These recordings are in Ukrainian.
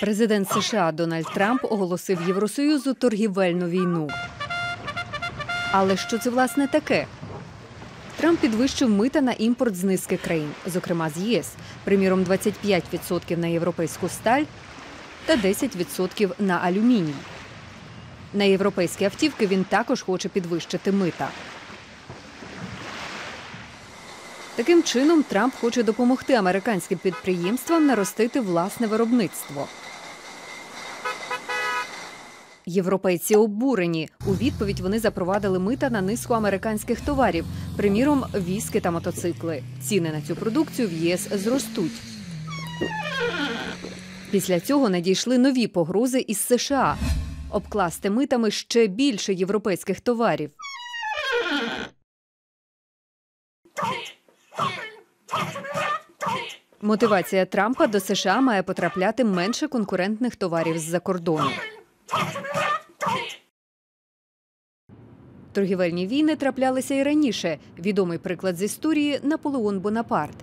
Президент США Дональд Трамп оголосив Євросоюзу торгівельну війну. Але що це власне таке? Трамп підвищив мита на імпорт з низки країн, зокрема з ЄС, приміром 25% на європейську сталь та 10% на алюміній. На європейські автівки він також хоче підвищити мита. Таким чином Трамп хоче допомогти американським підприємствам наростити власне виробництво. Європейці обурені. У відповідь вони запровадили мита на низку американських товарів, приміром, віски та мотоцикли. Ціни на цю продукцію в ЄС зростуть. Після цього надійшли нові погрози із США обкласти митами ще більше європейських товарів. Мотивація Трампа до США має потрапляти менше конкурентних товарів з-за кордону. Торгівельні війни траплялися і раніше. Відомий приклад з історії Наполеон Бонапарт.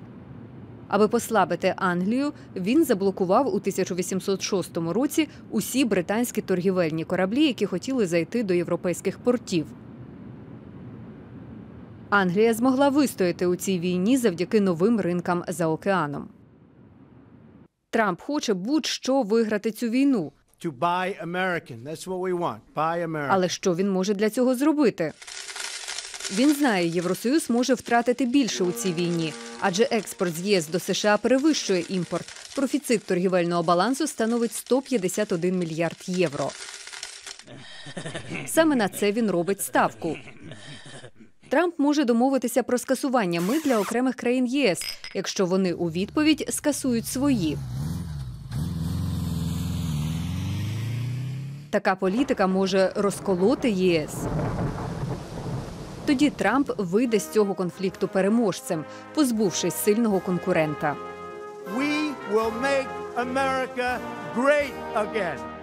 Аби послабити Англію, він заблокував у 1806 році усі британські торгівельні кораблі, які хотіли зайти до європейських портів. Англія змогла вистояти у цій війні завдяки новим ринкам за океаном. Трамп хоче будь-що виграти цю війну. Але що він може для цього зробити? Він знає, Євросоюз може втратити більше у цій війні, адже експорт з ЄС до США перевищує імпорт. Профіцит торгівельного балансу становить 151 мільярд євро. Саме на це він робить ставку. Трамп може домовитися про скасування мит для окремих країн ЄС, якщо вони у відповідь скасують свої. Така політика може розколоти ЄС. Тоді Трамп вийде з цього конфлікту переможцем, позбувшись сильного конкурента. We will make America great again.